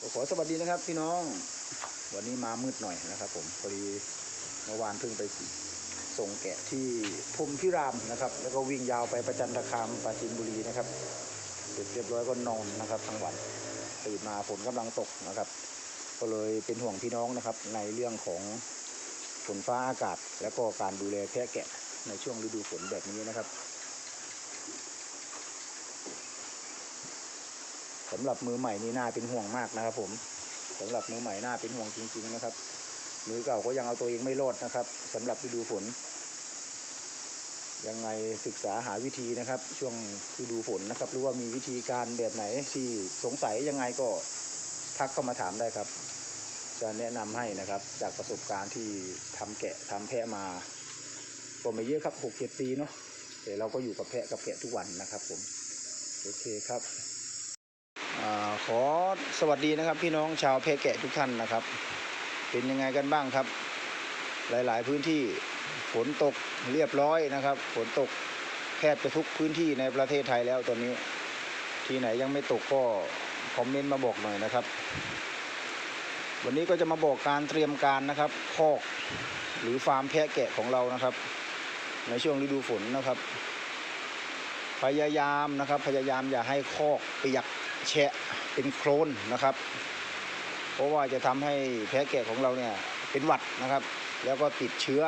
ขอสวัสดีนะครับพี่น้อง วันนี้มามืดหน่อยนะครับ ผมพอดีเมื่อวานเพิ่งไปส่งแกะที่พรมพิรามนะครับ แล้วก็วิ่งยาวไปประจันตคามปราจีนบุรีนะครับเสร็จเรียบร้อยก็นอนนะครับทั้งวันตื่นมาฝนกำลังตกนะครับ ก็เลยเป็นห่วงพี่น้องนะครับ ในเรื่องของฝนฟ้าอากาศ แล้วก็การดูแลแพะแกะในช่วงฤดูฝนแบบนี้นะครับ สำหรับมือใหม่นี่น่าเป็นห่วงมากนะครับ ผมสำหรับมือใหม่น่าเป็นห่วงจริง ๆนะครับ มือเก่าก็ยังเอาตัวเองไม่รอดนะครับสำหรับฤดูฝน ยังไงศึกษาหาวิธีนะครับ ช่วงฤดูฝนนะครับหรือว่ามีวิธีการแบบไหนที่สงสัยยังไงก็ทักเข้ามาถามได้ครับ จะแนะนำให้นะครับ จากประสบการณ์ที่ทำแกะทำแพะมาก็ไม่เยอะครับหกเจ็ดปีเนาะแต่เราก็อยู่กับแพะกับแกะทุกวันนะครับ ผม โอเคครับ อขอสวัสดีนะครับ พี่น้องชาวเพแกะทุกท่านนะครับ เป็นยังไงกันบ้างครับ หลายๆพื้นที่ฝนตกเรียบร้อยนะครับ ฝนตกแทบจะทุกพื้นที่ในประเทศไทยแล้วตอนนี้ ที่ไหนยังไม่ตกก็คอมเมนต์มาบอกหน่อยนะครับ วันนี้ก็จะมาบอกการเตรียมการนะครับคอกหรือฟาร์มแพะแกะของเรานะครับ ในช่วงฤดูฝนนะครับ พยายามนะครับ พยายามอย่าให้คอกเปียก แฉะเป็นโคลนนะครับ เพราะว่าจะทำให้แพะแกะของเราเนี่ยเป็นหวัดนะครับ แล้วก็ติดเชื้อ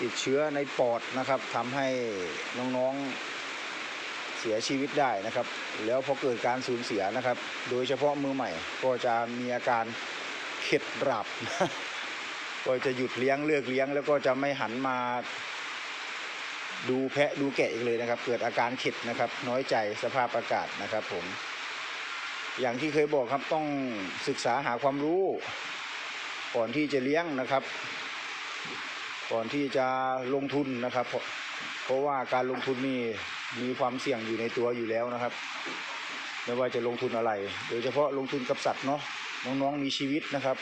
ติดเชื้อในปอดนะครับทำให้น้องๆเสียชีวิตได้นะครับ แล้วพอเกิดการสูญเสียนะครับ โดยเฉพาะมือใหม่ ก็จะมีอาการเข็ดหลาบก็จะหยุดเลี้ยงเลิกเลี้ยง แล้วก็จะไม่หันมาดูแพะดูแกะอีกเลยนะครับ เกิดอาการเข็ดนะครับ น้อยใจสภาพอากาศนะครับผม อย่างที่เคยบอกครับต้องศึกษาหาความรู้ ก่อนที่จะเลี้ยงนะครับ ก่อนที่จะลงทุนนะครับเพราะเพราะว่าการลงทุนนี่มีความเสี่ยงอยู่ในตัวอยู่แล้วนะครับ ไม่ว่าจะลงทุนอะไร โดยเฉพาะลงทุนกับสัตว์เนาะน้องๆมีชีวิตนะครับ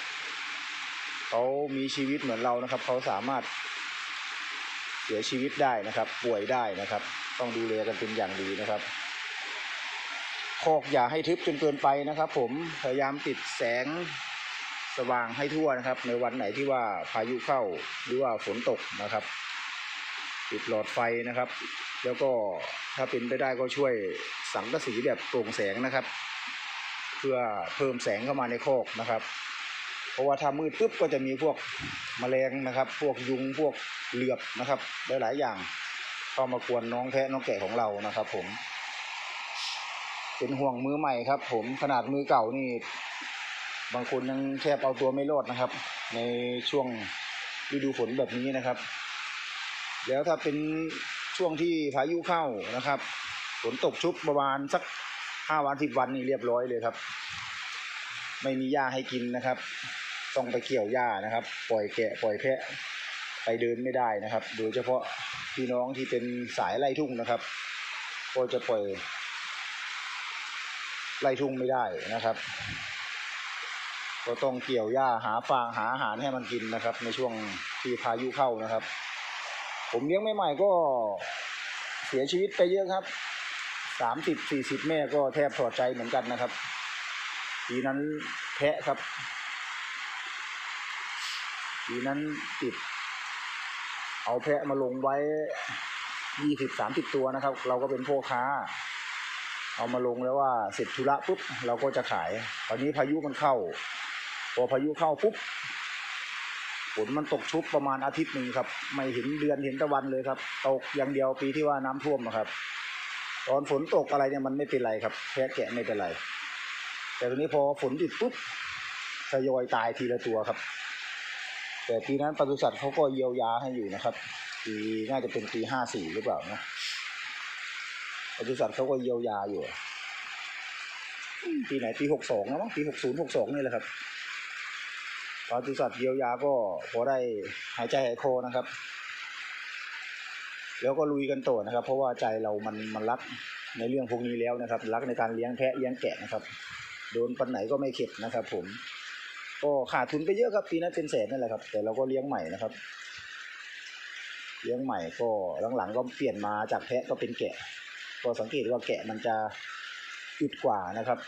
เขามีชีวิตเหมือนเรานะครับเขาสามารถเสียชีวิตได้นะครับ ป่วยได้นะครับ ต้องดูแลกันเป็นอย่างดีนะครับ คอกอย่าให้ทึบจนเกินไปนะครับ ผมพยายามติดแสงสว่างให้ทั่วนะครับ ในวันไหนที่ว่าพายุเข้าหรือว่าฝนตกนะครับ ติดหลอดไฟนะครับ แล้วก็ถ้าเป็นไปได้ก็ช่วยสังกะสีแบบโปร่งแสงนะครับ เพื่อเพิ่มแสงเข้ามาในคอกนะครับ เพราะว่าถ้ามืดปุ๊บก็จะมีพวกแมลงนะครับ พวกยุงพวกเหลือบนะครับหลายๆอย่างเข้ามากวนน้องแพะน้องแกะของเรานะครับ ผม เป็นห่วงมือใหม่ครับ ผมขนาดมือเก่านี่ บางคนยังแทบเอาตัวไม่รอดนะครับ ในช่วงฤดูฝนแบบนี้นะครับ แล้วถ้าเป็นช่วงที่พายุเข้านะครับฝนตกชุกประมาณสักห้าวันสิบวันนี่เรียบร้อยเลยครับ ไม่มีหญ้าให้กินนะครับ ต้องไปเกี่ยวหญ้านะครับ ปล่อยแกะปล่อยแพะไปเดินไม่ได้นะครับ โดยเฉพาะพี่น้องที่เป็นสายไล่ทุ่งนะครับ ก็จะปล่อย ไล่ทุ่งไม่ได้นะครับ ก็ต้องเกี่ยวหญ้าหาฟางหาอาหารให้มันกินนะครับ ในช่วงที่พายุเข้านะครับ ผมเลี้ยงใหม่ๆก็เสียชีวิตไปเยอะครับสามสิบสี่สิบแม่ก็แทบถอดใจเหมือนกันนะครับปีนั้นแพะครับปีนั้นติด เอาแพะมาลงไว้ยี่สิบสามสิบตัวนะครับ เราก็เป็นพ่อค้า เอามาลงแล้วว่าเสร็จธุระปุ๊บเราก็จะขาย ตอนนี้พายุมันเข้า พอพายุเข้าปุ๊บฝนมันตกชุบประมาณอาทิตย์หนึ่งครับ ไม่เห็นเดือนเห็นตะวันเลยครับ ตกอย่างเดียวปีที่ว่าน้ำท่วมอะครับ ตอนฝนตกอะไรเนี่ยมันไม่เป็นไรครับแพะแกะไม่เป็นไร แต่ทีนี้พอฝนติดปุ๊บทยอยตายทีละตัวครับ แต่ปีนั้นปศุสัตว์เขาก็เยียวยาให้อยู่นะครับปีน่าจะเป็นปีห้าสี่หรือเปล่านะ ปศุสัตว์เขาก็เยียวยาอยู่ปีไหนปีหกสองแล้วมั้งปีหกศูนย์หกสองนี่แหละครับปศุสัตว์เยียวยาก็พอได้หายใจหายคอนะครับ แล้วก็ลุยกันต่อนะครับ เพราะว่าใจเรามันมันรักในเรื่องพวกนี้แล้วนะครับ รักในการเลี้ยงแพะเลี้ยงแกะนะครับ โดนปันไหนก็ไม่เข็ดนะครับ ผม ก็ขาดทุนไปเยอะครับปีนั้นเป็นแสนนั่นแหละครับ แต่เราก็เลี้ยงใหม่นะครับ เลี้ยงใหม่ก็หลังๆก็เปลี่ยนมาจากแพะก็เป็นแกะ ก็สังเกตว่าแกะมันจะอึดกว่านะครับ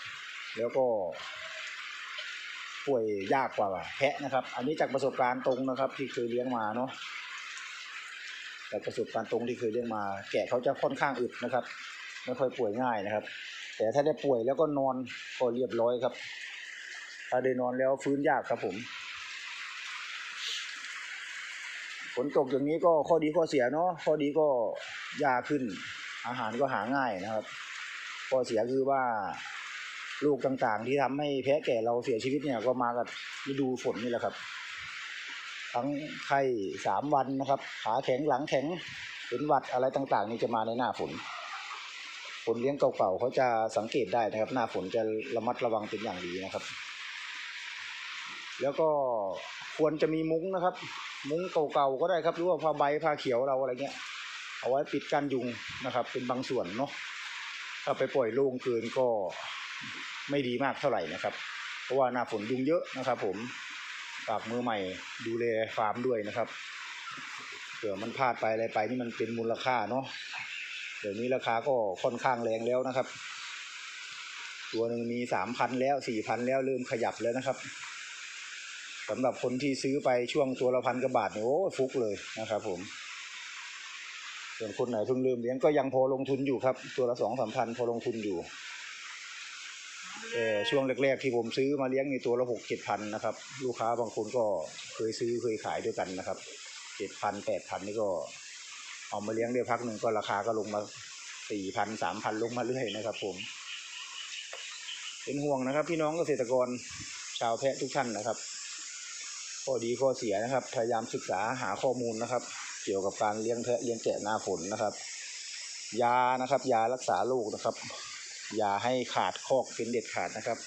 แล้วก็ ป่วยยากกว่าแพะนะครับ อันนี้จากประสบการณ์ตรงนะครับ ที่เคยเลี้ยงมาเนาะจากประสบการณ์ตรงที่เคยเลี้ยงมา แกะเขาจะค่อนข้างอึดนะครับ ไม่ค่อยป่วยง่ายนะครับ แต่ถ้าได้ป่วยแล้วก็นอนก็เรียบร้อยครับ ถ้าได้นอนแล้วฟื้นยากครับผมฝนตกอย่างนี้ก็ข้อดีข้อเสียเนาะข้อดีก็ยาขึ้น อาหารก็หาง่ายนะครับข้อเสียคือว่าลูกต่างๆ ที่ทำให้แพะแก่เราเสียชีวิตเนี่ยก็มากับฤดูฝนนี่แหละครับ ทั้งไข้สามวันนะครับ ขาแข็งหลังแข็งเป็นหวัดอะไรต่างๆ นี่จะมาในหน้าฝนคนเลี้ยงเก่าๆเขาจะสังเกตได้นะครับ หน้าฝนจะระมัดระวังเป็นอย่างดีนะครับ แล้วก็ควรจะมีมุ้งนะครับ มุ้งเก่าๆก็ได้ครับหรือว่าผ้าใบผ้าเขียวเราอะไรเงี้ย เอาไว้ปิดกันยุงนะครับ เป็นบางส่วนเนาะถ้าไปปล่อยโล่งเกินก็ไม่ดีมากเท่าไหร่นะครับ เพราะว่าหน้าฝนยุงเยอะนะครับ ผมฝากมือใหม่ดูแลฟาร์มด้วยนะครับเผื่อมันพลาดไปอะไรไปนี่มันเป็นมูลค่าเนาะเดี๋ยวนี้ราคาก็ค่อนข้างแรงแล้วนะครับ ตัวหนึ่งมีสามพันแล้วสี่พันแล้วเริ่มขยับแล้วนะครับสำหรับคนที่ซื้อไปช่วงตัวละพันกว่าบาทเนี่ยโอ้ฟุกเลยนะครับผม ส่วนคนไหนเพิ่งเริ่มเลี้ยงก็ยังพอลงทุนอยู่ครับ ตัวละสองสามพันพอลงทุนอยู่แต่ช่วงแรกๆที่ผมซื้อมาเลี้ยงในตัวละหกเจ็ดพันนะครับ ลูกค้าบางคนก็เคยซื้อเคยขายด้วยกันนะครับเจ็ดพันแปดพันนี่ก็เอามาเลี้ยงได้พักหนึ่งก็ราคาก็ลงมาสี่พันสามพันลงมาเรื่อยนะครับ ผม เป็นห่วงนะครับ พี่น้องเกษตรกรชาวแพะทุกท่านนะครับข้อดีข้อเสียนะครับ พยายามศึกษาหาข้อมูลนะครับ กี่ยวกับการเลี้ยงแพะเลี้ยงแกะหน้าฝนนะครับ ยานะครับ ยารักษาโรคนะครับ ยาให้ขาดคอกเป็นเด็ดขาดนะครับ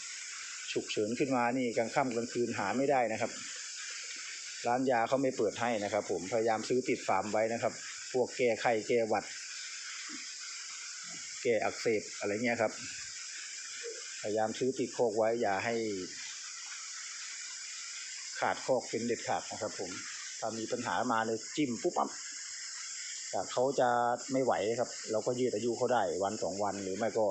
ฉุกเฉินขึ้นมานี่กลางค่ำกลางคืนหาไม่ได้นะครับ ร้านยาเขาไม่เปิดให้นะครับ ผมพยายามซื้อติดฟาร์มไว้นะครับ พวกแก้ไข้แก้หวัด แก้อักเสบอะไรเงี้ยครับ พยายามซื้อติดโคกไว้อย่าให้ขาดคอกเป็นเด็ดขาดนะครับผม ถ้ามีปัญหามาเลยจิ้มปุ๊บปั๊บจากเขาจะไม่ไหวครับ เราก็ยืดอายุเขาได้วันสองวันหรือไม่ก็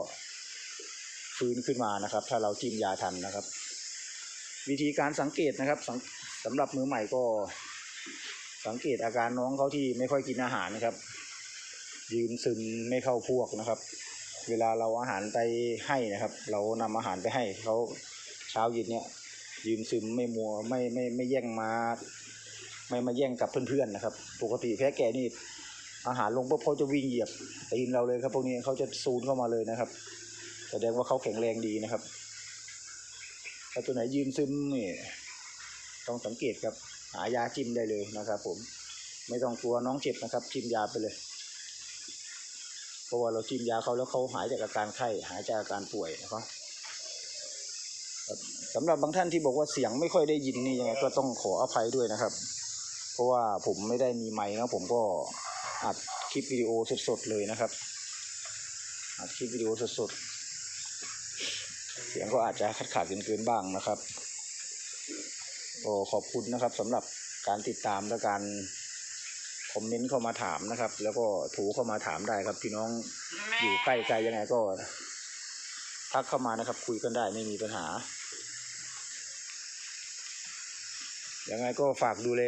ฟื้นขึ้นมานะครับ ถ้าเราจิ้มยาทันนะครับ วิธีการสังเกตนะครับสำสำหรับมือใหม่ก็ สังเกตอาการน้องเขาที่ไม่ค่อยกินอาหารนะครับ ยืนซึมไม่เข้าพวกนะครับ เวลาเราอาหารไปให้นะครับ เรานำอาหารไปให้เขาเช้าเย็นเนี่ยยืนซึมไม่มัวไม่ไม่ไม่แย่งมา ไม่มาแย่งกับเพื่อนๆนะครับ ปกติแพ้แก่นี่อาหารลงปุ๊บเขาจะวิ่งเหยียบตีนเราเลยครับพวกนี้เขาจะซูนเข้ามาเลยนะครับ แสดงว่าเขาแข็งแรงดีนะครับถ้าตัวไหนยืนซึมนี่ต้องสังเกตครับหายาจิ้มได้เลยนะครับ ผมไม่ต้องกลัวน้องเจ็บนะครับจิ้มยาไปเลยเพราะว่าเราจิ้มยาเขาแล้วเขาหายจากอาการไข้หายจากอาการป่วยนะครับสำหรับบางท่านที่บอกว่าเสียงไม่ค่อยได้ยินนี่ยังไงก็ต้องขออภัยด้วยนะครับ เพราะว่าผมไม่ได้มีไมค์นะผมก็อัดคลิปวิดีโอสดๆเลยนะครับอัดคลิปวิดีโอสดๆเสียงก็อาจจะขาดขาดเกินๆบ้างนะครับก็ขอบคุณนะครับสำหรับการติดตามและการคอมเมนต์เข้ามาถามนะครับ แล้วก็ถูเข้ามาถามได้ครับพี่น้องอยู่ใกล้ไกลยังไงก็ทักเข้ามานะครับ คุยกันได้ไม่มีปัญหา ยังไงก็ฝากดูแล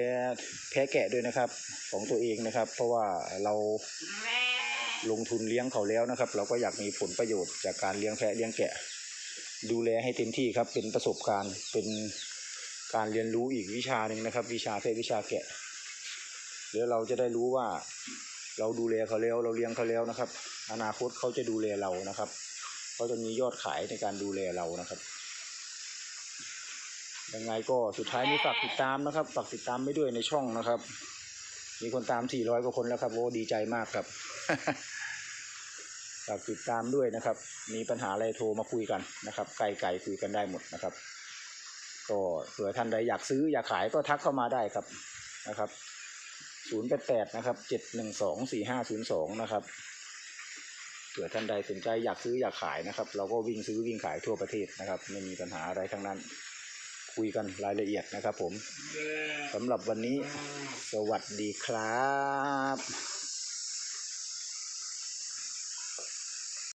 แพะแกะด้วยนะครับ ของตัวเองนะครับ เพราะว่าเราลงทุนเลี้ยงเขาแล้วนะครับ เราก็อยากมีผลประโยชน์จากการเลี้ยงแพะเลี้ยงแกะ ดูแลให้เต็มที่ครับ เป็นประสบการณ์เป็นการเรียนรู้อีกวิชาหนึ่งนะครับ วิชาแพะวิชาแกะเดี๋ยวเราจะได้รู้ว่าเราดูแลเขาแล้วเราเลี้ยงเขาแล้วนะครับ อนาคตเขาจะดูแลเรานะครับเขาจะมียอดขายในการดูแลเรานะครับ ยังไงก็สุดท้ายนี้ฝากติดตามนะครับ ฝากติดตามไปด้วยในช่องนะครับ มีคนตาม 400 กว่าคนแล้วครับโอ้ดีใจมากครับ ฝากติดตามด้วยนะครับ มีปัญหาอะไรโทรมาคุยกันนะครับ ไกลๆคุยกันได้หมดนะครับ ก็เผื่อท่านใดอยากซื้ออยากขายก็ทักเข้ามาได้ครับนะครับ 088 นะครับ 712 4502 นะครับเผื่อท่านใดสนใจอยากซื้ออยากขายนะครับ เราก็วิ่งซื้อวิ่งขายทั่วประเทศนะครับ ไม่มีปัญหาอะไรทั้งนั้น คุยกันรายละเอียดนะครับผมสำหรับวันนี้สวัสดีครับ